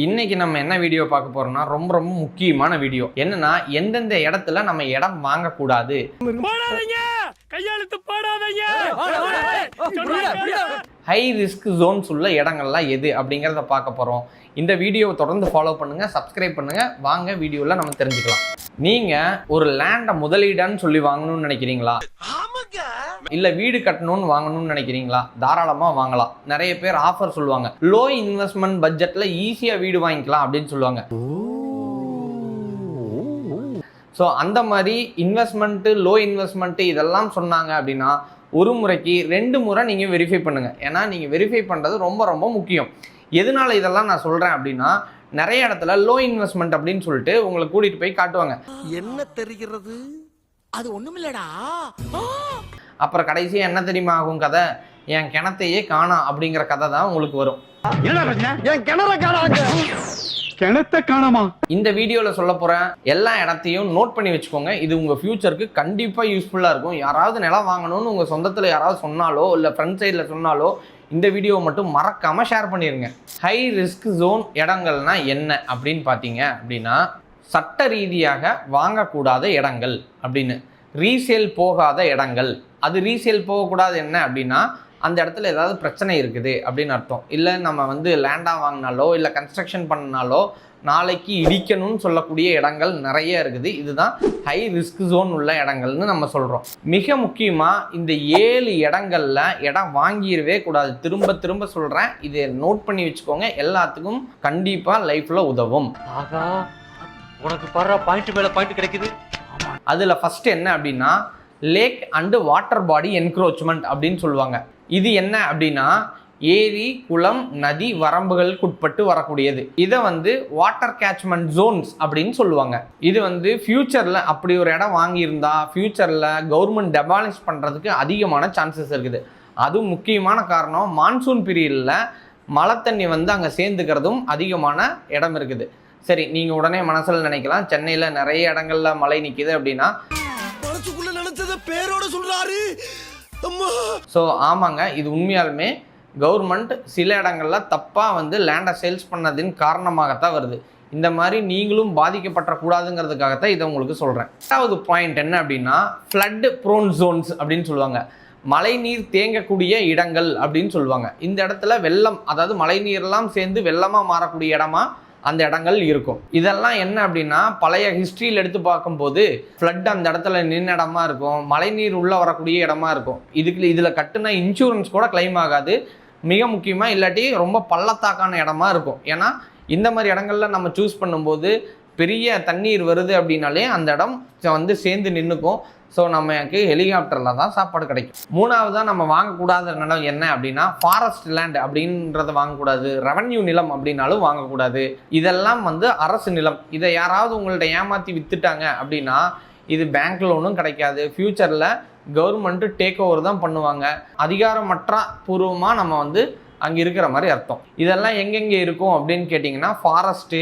இன்னைக்கு நம்ம என்ன வீடியோ பார்க்க போறோம்னா ரொம்ப ரொம்ப முக்கியமான வீடியோ என்னன்னா எந்தெந்த இடத்துல நம்ம இடம் வாங்கக்கூடாது போடாதீங்க கையெழுத்து போடாதீங்க ஹை ரிஸ்க் ஜோன்ஸ் உள்ள இடங்கள்லாம் எது அப்படிங்கிறத பார்க்க போகிறோம் இந்த வீடியோவை தொடர்ந்து ஃபாலோ பண்ணுங்கள் சப்ஸ்கிரைப் பண்ணுங்கள் வாங்க வீடியோவில் நம்ம தெரிஞ்சுக்கலாம். நீங்கள் ஒரு லேண்டை முதலீடான்னு சொல்லி வாங்கணும்னு நினைக்கிறீங்களா? இல்ல வீடு கட்டணும்னு வாங்கணும்னு நினைக்கிறீங்களா? தாராளமா வாங்கலாம். நிறைய பேர் ஆஃபர் சொல்லுவாங்க. லோ இன்வெஸ்ட்மெண்ட் பட்ஜெட்ல ஈஸியா வீடு வாங்கிக்கலாம் அப்படின்னு சொல்லுவாங்க. ஸோ அந்த மாதிரி இன்வெஸ்ட்மெண்ட்டு லோ இன்வெஸ்ட்மெண்ட்டு இதெல்லாம் சொன்னாங்க அப்படின்னா ஒரு முறைக்கு ரெண்டு முறை நீங்கள் வெரிஃபை பண்ணுங்கள் ஏன்னா நீங்கள் வெரிஃபை பண்ணுறது ரொம்ப ரொம்ப முக்கியம். எதனால இதெல்லாம் நான் சொல்கிறேன் அப்படின்னா நிறைய இடத்துல லோ இன்வெஸ்ட்மெண்ட் அப்படின்னு சொல்லிட்டு உங்களை கூட்டிகிட்டு போய் காட்டுவாங்க. என்ன தெரிகிறது? அது ஒண்ணுமில்லடா. அப்புறம் கடைசியாக என்ன தெரியுமா ஆகும் கதை? என் கிணத்தையே காணாம் அப்படிங்கிற கதை தான் உங்களுக்கு வரும். என் கிணற காணாங்க. கிணத்த காணமா? இந்த வீடியோவில் சொல்ல போகிற எல்லா இடத்தையும் நோட் பண்ணி வச்சுக்கோங்க. இது உங்கள் ஃப்யூச்சருக்கு கண்டிப்பாக யூஸ்ஃபுல்லாக இருக்கும். யாராவது நிலம் வாங்கணும்னு உங்கள் சொந்தத்தில் யாராவது சொன்னாலோ இல்லை ஃப்ரண்ட் சைடில் சொன்னாலோ இந்த வீடியோவை மட்டும் மறக்காமல் ஷேர் பண்ணிடுங்க ஹை ரிஸ்க் ஜோன் இடங்கள்னா என்ன அப்படின்னு பார்த்தீங்க அப்படின்னா சட்ட ரீதியாக வாங்கக்கூடாத இடங்கள் அப்படின்னு. ரீசேல் போகாத இடங்கள். அது ரீசேல் போகக்கூடாது என்ன அப்படின்னா அந்த இடத்துல ஏதாவது பிரச்சனை இருக்குது அப்படின்னு அர்த்தம். இல்லை நம்ம வந்து லேண்டாக வாங்கினாலோ இல்லை கன்ஸ்ட்ரக்ஷன் பண்ணனாலோ நாளைக்கு இடிக்கணும்னு சொல்லக்கூடிய இடங்கள் நிறைய இருக்குது. இதுதான் ஹை ரிஸ்க் ஜோன் உள்ள இடங்கள்னு நம்ம சொல்கிறோம் மிக முக்கியமாக இந்த ஏழு இடங்கள்ல இடம் வாங்கிடவே கூடாது. திரும்ப திரும்ப சொல்கிறேன் இதை நோட் பண்ணி வச்சுக்கோங்க. எல்லாத்துக்கும் கண்டிப்பாக லைஃப்பில் உதவும். ஆகா உனக்கு படுற பாயிண்ட் மேல பாயிண்ட் கிடைக்குது. அதில் ஃபர்ஸ்ட் என்ன அப்படின்னா lake and water body encroachment அப்படின்னு சொல்லுவாங்க. இது என்ன அப்படின்னா ஏரி குளம் நதி வரம்புகளுக்கு உட்பட்டு வரக்கூடியது. இதை வந்து வாட்டர் கேட்ச்மெண்ட் ஜோன்ஸ் அப்படின்னு சொல்லுவாங்க. இது வந்து ஃபியூச்சரில் அப்படி ஒரு இடம் வாங்கியிருந்தா ஃபியூச்சரில் கவர்மெண்ட் டெபாலிஷ் பண்ணுறதுக்கு அதிகமான சான்சஸ் இருக்குது. அதுவும் முக்கியமான காரணம் மான்சூன் பீரியடில் மழை தண்ணி வந்து அங்கே சேர்ந்துக்கிறதும் அதிகமான இடம் இருக்குது. சரி நீங்கள் உடனே மனசில் நினைக்கலாம் சென்னையில் நிறைய இடங்கள்ல மழை நிற்கிது அப்படின்னா. பேரோட சொல்றாரு. ஸோ ஆமாங்க இது உண்மையாலுமே கவர்மெண்ட் சில இடங்கள்ல தப்பாக வந்து லேண்டை சேல்ஸ் பண்ணதின் காரணமாகத்தான் வருது. இந்த மாதிரி நீங்களும் பாதிக்கப்படக்கூடாதுங்கிறதுக்காகத்தான் இதை உங்களுக்கு சொல்கிறேன் ரெண்டாவது பாயிண்ட் என்ன அப்படின்னா ஃப்ளட் ப்ரோன் ஜோன்ஸ் அப்படின்னு சொல்லுவாங்க. மழைநீர் தேங்கக்கூடிய இடங்கள் அப்படின்னு சொல்லுவாங்க. இந்த இடத்துல வெள்ளம் அதாவது மழைநீர்லாம் சேர்ந்து வெள்ளமாக மாறக்கூடிய இடமா அந்த இடங்கள் இருக்கும். இதெல்லாம் என்ன அப்படின்னா பழைய ஹிஸ்ட்ரியில் எடுத்து பார்க்கும்போது ஃப்ளட் அந்த இடத்துல நின்று இடமா இருக்கும். மழைநீர் உள்ளே வரக்கூடிய இடமா இருக்கும். இதுக்கு இதில் கட்டுன இன்சூரன்ஸ் கூட கிளைம் ஆகாது. மிக முக்கியமாக இல்லாட்டி ரொம்ப பள்ளத்தாக்கான இடமா இருக்கும். ஏன்னா இந்த மாதிரி இடங்கள்ல நம்ம சூஸ் பண்ணும்போது பெரிய தண்ணீர் வருது அப்படின்னாலே அந்த இடம் வந்து சேர்ந்து நின்றுக்கும் ஸோ நமக்கு ஹெலிகாப்டரில் தான் சாப்பாடு கிடைக்கும். மூணாவதாக நம்ம வாங்கக்கூடாத நிலம் என்ன அப்படின்னா ஃபாரஸ்ட் லேண்ட் அப்படின்றத வாங்கக்கூடாது. ரெவன்யூ நிலம் அப்படின்னாலும் வாங்கக்கூடாது. இதெல்லாம் வந்து அரசு நிலம். இதை யாராவது உங்கள்ட்ட ஏமாற்றி வித்துட்டாங்க அப்படின்னா இது பேங்க் லோனும் கிடைக்காது. ஃப்யூச்சரில் கவர்மெண்ட்டு டேக் ஓவர் தான் பண்ணுவாங்க. அதிகாரமற்ற பூர்வமாக நம்ம வந்து அங்கே இருக்கிற மாதிரி அர்த்தம். இதெல்லாம் எங்கெங்கே இருக்கும் அப்படின்னு கேட்டிங்கன்னா forest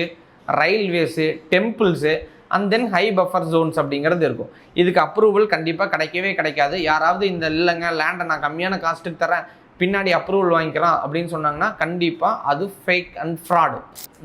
railways temples and then high buffer zones அப்படிங்கிறது இருக்கும். இதுக்கு அப்ரூவல் கண்டிப்பாக கிடைக்கவே கிடைக்காது. யாராவது இந்த இல்லைங்க லேண்டை நான் கம்மியான காஸ்ட்டுக்கு தரேன் பின்னாடி அப்ரூவல் வாங்கிக்கலாம் அப்படின்னு சொன்னாங்கன்னா கண்டிப்பாக அது ஃபேக் அண்ட் ஃப்ராடு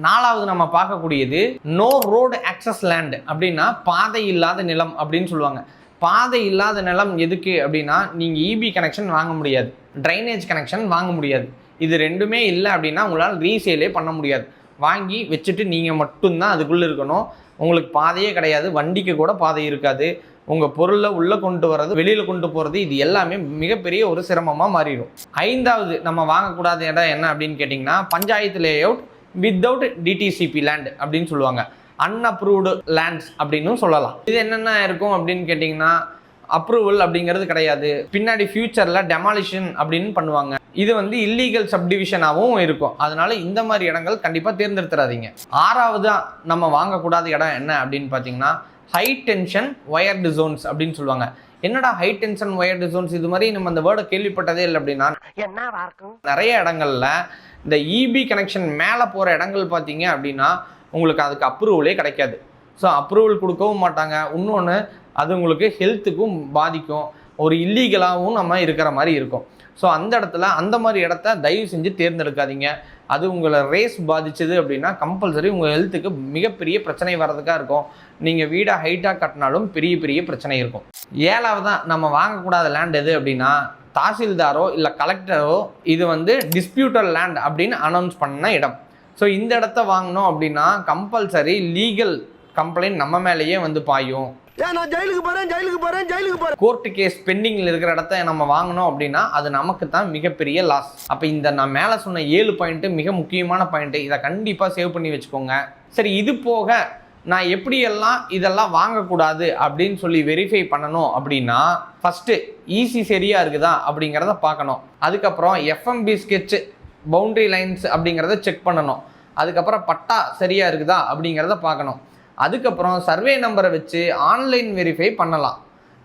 நாலாவது நம்ம பார்க்கக்கூடியது நோ ரோடு ஆக்சஸ் லேண்டு அப்படின்னா பாதை இல்லாத நிலம் அப்படின்னு சொல்லுவாங்க. பாதை இல்லாத நிலம் எதுக்கு அப்படின்னா நீங்கள் இபி கனெக்ஷன் வாங்க முடியாது. ட்ரைனேஜ் கனெக்ஷன் வாங்க முடியாது. இது ரெண்டுமே இல்லை அப்படின்னா உங்களால் ரீசேலே பண்ண முடியாது. வாங்கி வச்சுட்டு நீங்கள் மட்டும்தான் அதுக்குள்ளே இருக்கணும். உங்களுக்கு பாதையே கிடையாது. வண்டிக்கு கூட பாதை இருக்காது. உங்கள் பொருளை உள்ளே கொண்டு வர்றது வெளியில் கொண்டு போகிறது இது எல்லாமே மிகப்பெரிய ஒரு சிரமமாக மாறிடும். ஐந்தாவது நம்ம வாங்கக்கூடாத இடம் என்ன அப்படின்னு கேட்டிங்கன்னா panchayat layout without DTCP land அப்படின்னு சொல்லுவாங்க. அன்அப்ரூவ்டு லேண்ட்ஸ் அப்படின்னு சொல்லலாம். இது என்னென்ன இருக்கும் அப்படின்னு கேட்டிங்கன்னா அப்ரூவல் அப்படிங்கிறது கிடையாது. பின்னாடி ஃபியூச்சரில் டெமாலிஷன் அப்படின்னு பண்ணுவாங்க. இது வந்து இல்லீகல் சப்டிவிஷனாகவும் இருக்கும். அதனால இந்த மாதிரி இடங்கள் கண்டிப்பாக தேர்ந்தெடுத்துறாதீங்க. ஆறாவதா நம்ம வாங்கக்கூடாத இடம் என்ன அப்படின்னு பார்த்தீங்கன்னா ஹை டென்ஷன் ஒயர்டு ஜோன்ஸ் அப்படின்னு சொல்லுவாங்க. என்னடா ஹை டென்ஷன் ஒயர்டு ஜோன்ஸ் இது மாதிரி நம்ம அந்த வேர்டை கேள்விப்பட்டதே இல்லை அப்படின்னா நிறைய இடங்கள்ல இந்த இபி கனெக்ஷன் மேலே போகிற இடங்கள் பார்த்தீங்க அப்படின்னா உங்களுக்கு அதுக்கு அப்ரூவலே கிடைக்காது. ஸோ அப்ரூவல் கொடுக்கவும் மாட்டாங்க. இன்னொன்று அது உங்களுக்கு ஹெல்த்துக்கும் பாதிக்கும். ஒரு இல்லீகலாகவும் நம்ம இருக்கிற மாதிரி இருக்கும். ஸோ அந்த இடத்துல அந்த மாதிரி இடத்த தயவு செஞ்சு தேர்ந்தெடுக்காதீங்க. அது உங்களை ரேஸ் பாதிச்சது அப்படின்னா கம்பல்சரி உங்கள் ஹெல்த்துக்கு மிகப்பெரிய பிரச்சனை வர்றதுக்காக இருக்கும். நீங்கள் வீடாக ஹைட்டாக கட்டினாலும் பெரிய பெரிய பிரச்சனை இருக்கும். ஏழாவதான் நம்ம வாங்கக்கூடாத லேண்ட் எது அப்படின்னா தாசில்தாரோ இல்லை கலெக்டரோ இது வந்து டிஸ்பியூட்டர் லேண்ட் அப்படின்னு அனௌன்ஸ் பண்ண இடம். ஸோ இந்த இடத்த வாங்கினோம் அப்படின்னா கம்பல்சரி லீகல் கம்ப்ளைண்ட் நம்ம மேலேயே வந்து பாயும். நான் ஜெயிலுக்கு போறேன் ஜெயிலுக்கு போறேன் ஜெயிலுக்கு போறேன். கோர்ட்டு கேஸ் பெண்டிங்கில் இருக்கிற இடத்த நம்ம வாங்கினோம் அப்படின்னா அது நமக்கு தான் மிகப்பெரிய லாஸ் அப்போ இந்த நான் மேலே சொன்ன ஏழு பாயிண்ட்டு மிக முக்கியமான பாயிண்ட்டு இதை கண்டிப்பாக சேவ் பண்ணி வச்சுக்கோங்க. சரி இது போக நான் எப்படியெல்லாம் இதெல்லாம் வாங்கக்கூடாது அப்படின்னு சொல்லி வெரிஃபை பண்ணணும் அப்படின்னா ஃபஸ்ட்டு ஈஸி சரியாக இருக்குதா அப்படிங்கிறத பார்க்கணும். அதுக்கப்புறம் எஃப்எம்பி ஸ்கெட்சு பவுண்டரி லைன்ஸ் அப்படிங்கிறத செக் பண்ணணும். அதுக்கப்புறம் பட்டா சரியாக இருக்குதா அப்படிங்கிறத பார்க்கணும். அதுக்கப்புறம் சர்வே நம்பரை வச்சு ஆன்லைன் வெரிஃபை பண்ணலாம்.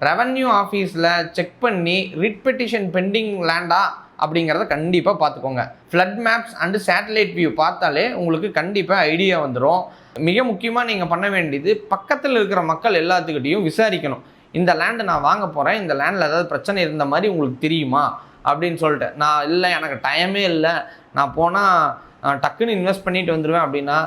ரெவன்யூ ஆஃபீஸில் செக் பண்ணி ரிட் பெட்டிஷன் பெண்டிங் லேண்டா அப்படிங்கிறத கண்டிப்பாக பார்த்துக்கோங்க. Flood maps and satellite view பார்த்தாலே உங்களுக்கு கண்டிப்பாக ஐடியா வந்துடும் மிக முக்கியமாக நீங்கள் பண்ண வேண்டியது பக்கத்தில் இருக்கிற மக்கள் எல்லாத்துக்கிட்டையும் விசாரிக்கணும். இந்த லேண்டு நான் வாங்க போகிறேன் இந்த லேண்டில் ஏதாவது பிரச்சனை இருந்த மாதிரி உங்களுக்கு தெரியுமா? அப்படின்னு சொல்லிட்டு. நான் இல்லை எனக்கு டைமே இல்லை. நான் போனால் டக்குன்னு இன்வெஸ்ட் பண்ணிட்டு வந்துடுவேன் அப்படின்னா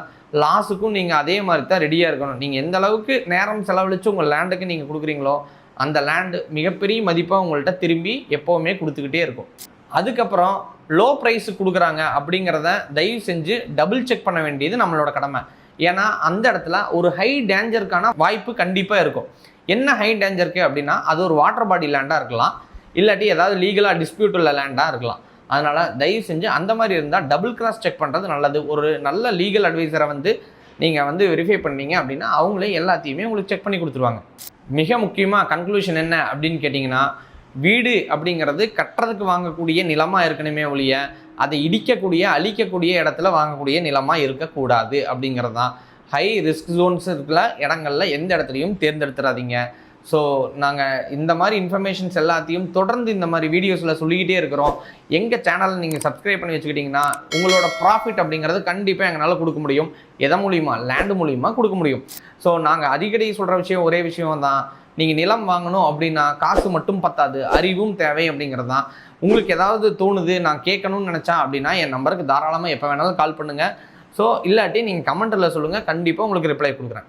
லாஸுக்கும் நீங்கள் அதே மாதிரி தான் ரெடியாக இருக்கணும். நீங்கள் எந்த அளவுக்கு நேரம் செலவழித்து உங்கள் லேண்டுக்கு நீங்கள் கொடுக்குறீங்களோ அந்த லேண்டு மிகப்பெரிய மதிப்பாக உங்கள்கிட்ட திரும்பி எப்போவுமே கொடுத்துக்கிட்டே இருக்கும். அதுக்கப்புறம் லோ ப்ரைஸு கொடுக்குறாங்க அப்படிங்கிறத தயவு செஞ்சு டபுள் செக் பண்ண வேண்டியது நம்மளோட கடமை. ஏன்னா அந்த இடத்துல ஒரு ஹை டேஞ்சருக்கான வாய்ப்பு கண்டிப்பாக இருக்கும். என்ன ஹை டேஞ்சருக்கு அப்படின்னா அது ஒரு வாட்டர் பாடி லேண்டாக இருக்கலாம். இல்லாட்டி ஏதாவது லீகலாக டிஸ்பியூட் உள்ள லேண்டாக இருக்கலாம். அதனால் தயவு செஞ்சு அந்த மாதிரி இருந்தால் டபுள் கிராஸ் செக் பண்ணுறது நல்லது. ஒரு நல்ல லீகல் அட்வைசரை வந்து நீங்கள் வந்து வெரிஃபை பண்ணீங்க அப்படின்னா அவங்களே எல்லாத்தையுமே உங்களுக்கு செக் பண்ணி கொடுத்துருவாங்க. மிக முக்கியமாக கன்க்ளூஷன் என்ன அப்படின்னு கேட்டிங்கன்னா வீடு அப்படிங்கிறது கட்டுறதுக்கு வாங்கக்கூடிய நிலமாக இருக்கணுமே ஒழிய அதை இடிக்கக்கூடிய அழிக்கக்கூடிய இடத்துல வாங்கக்கூடிய நிலமாக இருக்கக்கூடாது அப்படிங்கிறது தான் ஹை ரிஸ்க் ஜோன்ஸ் இருக்கிற இடங்கள்ல எந்த இடத்துலையும் தேர்ந்தெடுத்துடாதீங்க ஸோ நாங்கள் இந்த மாதிரி இன்ஃபர்மேஷன்ஸ் எல்லாத்தையும் தொடர்ந்து இந்த மாதிரி வீடியோஸில் சொல்லிக்கிட்டே இருக்கிறோம். எங்கள் சேனலை நீங்கள் சப்ஸ்கிரைப் பண்ணி வச்சுக்கிட்டிங்கன்னா உங்களோட ப்ராஃபிட் அப்படிங்கிறது கண்டிப்பாக எங்களால் கொடுக்க முடியும். எதை மூலியமாக லேண்டு மூலியமா கொடுக்க முடியும். ஸோ நாங்கள் அடிக்கடி சொல்கிற விஷயம் ஒரே விஷயம் தான் நீங்கள் நிலம் வாங்கணும் அப்படின்னா காசு மட்டும் பத்தாது. அறிவும் தேவை அப்படிங்கிறது தான் உங்களுக்கு ஏதாவது தோணுது நான் கேட்கணும்னு நினச்சா அப்படின்னா என் நம்பருக்கு தாராளமாக எப்போ வேணாலும் கால் பண்ணுங்கள் ஸோ இல்லாட்டி நீங்கள் கமெண்ட்டில் சொல்லுங்கள் கண்டிப்பாக உங்களுக்கு ரிப்ளை கொடுக்குறேன்.